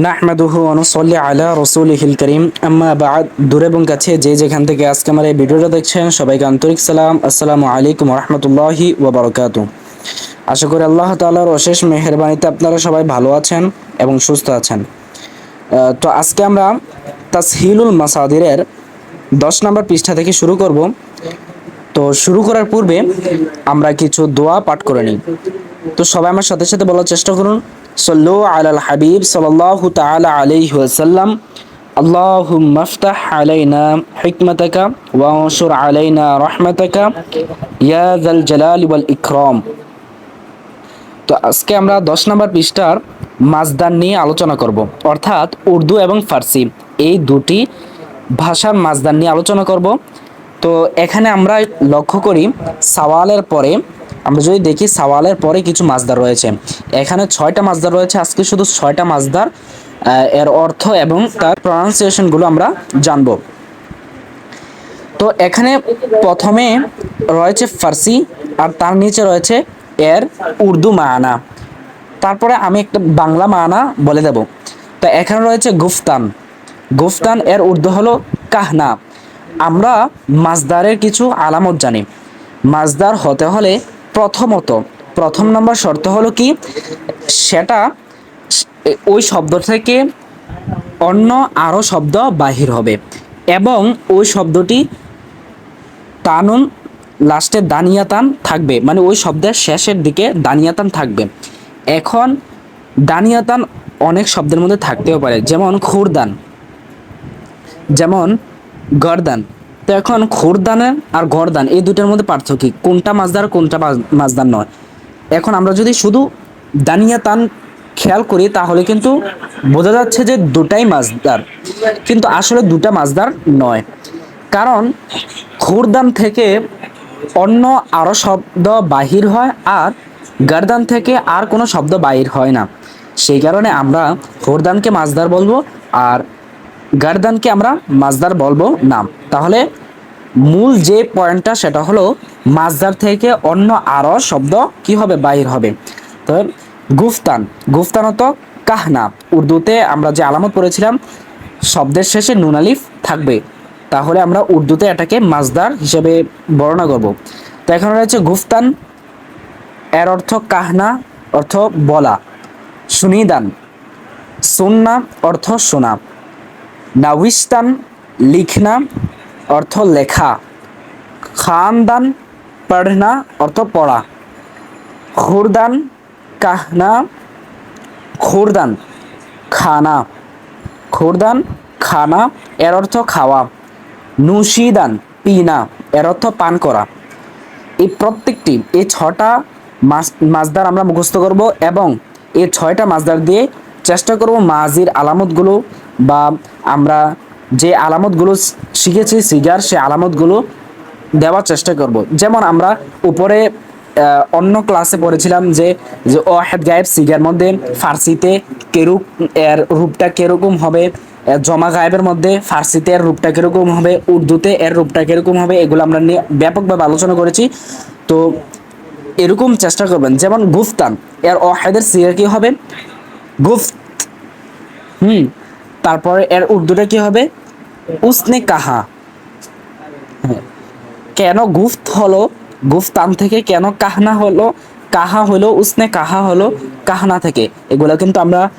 নাহমাদুহু অনুসল্লি আলা রসুলিহিল করিম। আম্মা বাদ, দূরে এবং কাছে যে যেখান থেকে আজকে আমার এই ভিডিওটা দেখছেন, সবাইকে আন্তরিক সালাম। আসসালামু আলাইকুম রহমতুল্লাহি ওবরকাতু আশা করি আল্লাহ তাআলার অশেষ মেহরবানিতে আপনারা সবাই ভালো আছেন এবং সুস্থ আছেন। তো আজকে আমরা তাসহিলুল মাসাদিরের দশ নম্বর পৃষ্ঠা থেকে শুরু করব। তো শুরু করার পূর্বে আমরা কিছু দোয়া পাঠ করে নিই। তো সবাই আমার সাথে সাথে বলার চেষ্টা করুন। সল্লু আলাল হাবিব সাল্লাল্লাহু তাআলা আলাইহি ওয়াসাল্লাম اللهم افتح علينا حكمتك وانشر علينا رحمتك يا ذا الجلال والإكرام তো আজকে আমরা দশ নম্বর পৃষ্ঠার মাজদার নিয়ে আলোচনা করব অর্থাৎ উর্দু এবং ফার্সি এই দুটি ভাষার মাজদার নিয়ে আলোচনা করব তো এখানে আমরা লক্ষ্য করি সাওয়ালের পরে আমরা যদি দেখি সাওয়ালের পরে কিছু মাজদার রয়েছে। এখানে ছয়টা মাজদার রয়েছে, আজকে শুধু ছয়টা মাজদার এর অর্থ এবং তার প্রনাউন্সিয়েশনগুলো আমরা জানব। তো এখানে প্রথমে রয়েছে ফার্সি, আর তার নিচে রয়েছে এর উর্দু মানা। তারপরে আমি একটা বাংলা মানা বলে দেব। তো এখানে রয়েছে গুফতান। গুফতান এর উর্দু হলো কাহনা। আমরা মাজদারের কিছু আলামত জানি। মাজদার হতে হলে প্রথমত, প্রথম নম্বর শর্ত হলো কি? সেটা ওই শব্দ থেকে অন্য আরও শব্দ বাহির হবে এবং ওই শব্দটি তানুন লাস্টে দানিয়াতান থাকবে মানে ওই শব্দের শেষের দিকে দানিয়াতান থাকবে। এখন দানিয়াতান অনেক শব্দের মধ্যে থাকতেও পারে, যেমন খুরদান, যেমন গরদান। তো এখন খুরদানের আর গরদান এই দুটার মধ্যে পার্থক্য? কোনটা মাজদার কোনটা মাজদার নয়। এখন আমরা যদি শুধু দানিয়া তান খেয়াল করি, তাহলে কিন্তু বোঝা যাচ্ছে যে দুটাই মাছদার। কিন্তু আসলে দুটা মাছদার নয়। কারণ খুরদান থেকে অন্য আরও শব্দ বাহির হয় আর গারদান থেকে আর কোনো শব্দ বাহির হয় না। সেই কারণে আমরা খোরদানকে মাছদার বলব আর গারদানকে আমরা মাছদার বলব না। তাহলে মূল যে পয়েন্টটা সেটা হলো মাজদার থেকে অন্য আরও শব্দ কি হবে? বাহির হবে। তো গুফতান। গুফতানত কাহনা। উর্দুতে আমরা যে আলামত পড়েছিলাম, শব্দের শেষে নুন আলিফ থাকবে। তাহলে আমরা উর্দুতে এটাকে মাজদার হিসেবে বর্ণনা করব। তো এখানে রয়েছে গুফতান। এর অর্থ কাহনা, অর্থ বলা। সুনিদান। সুন্না, অর্থ শোনা। নাউইস্তান, লিখনা অর্থ লেখা। খানদান, পড়না, অর্থ পড়া। খুরদান, কাহনা, খুরদান, খানা। খুরদান, খানা, এর অর্থ খাওয়া। নুশিদান, পিনা, এর অর্থ পান করা। এই প্রত্যেকটি, এই ছটা মাস মাজদার আমরা মুখস্থ করব এবং এই ছয়টা মাজদার দিয়ে চেষ্টা করব মাজির আলামতগুলো বা আমরা যে আলামতগুলো শিখেছি সিগার সে আলামতগুলো দেওয়ার চেষ্টা করব। যেমন আমরা উপরে অন্য ক্লাসে পড়েছিলাম যে যে গায়েব সিগার মধ্যে ফার্সিতে কেরূপ এর রূপটা কীরকম হবে জমা গায়েবের মধ্যে ফার্সিতে এর রূপটা কীরকম হবে, উর্দুতে এর রূপটা কীরকম হবে, এগুলো আমরা নিয়ে ব্যাপকভাবে আলোচনা করেছি। তো এরকম চেষ্টা করবেন। যেমন গুফতান, এর অহেদের সিগা কি হবে? গুফত। হুম, তারপরে এর উর্দুটা কি হবে? উসনে কাহা। কেন গুফত হলো? গুফতান থেকে কেন কাহনা হলো? কাহা হলো? উসনে কাহা হলো? কাহনা থেকে। এগুলো কিন্তু আমরা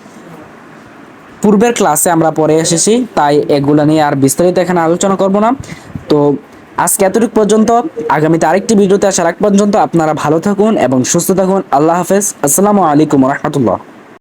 পূর্বের ক্লাসে আমরা পড়ে এসেছি, তাই এগুলো নিয়ে আর বিস্তারিত এখানে আলোচনা করব না। তো আজকে এতটুকু পর্যন্ত, আগামীতে আরেকটি ভিডিওতে আসার আগ পর্যন্ত আপনারা ভালো থাকুন এবং সুস্থ থাকুন। আল্লাহ হাফেজ। আসসালামু আলাইকুম রহমতুল্লাহ।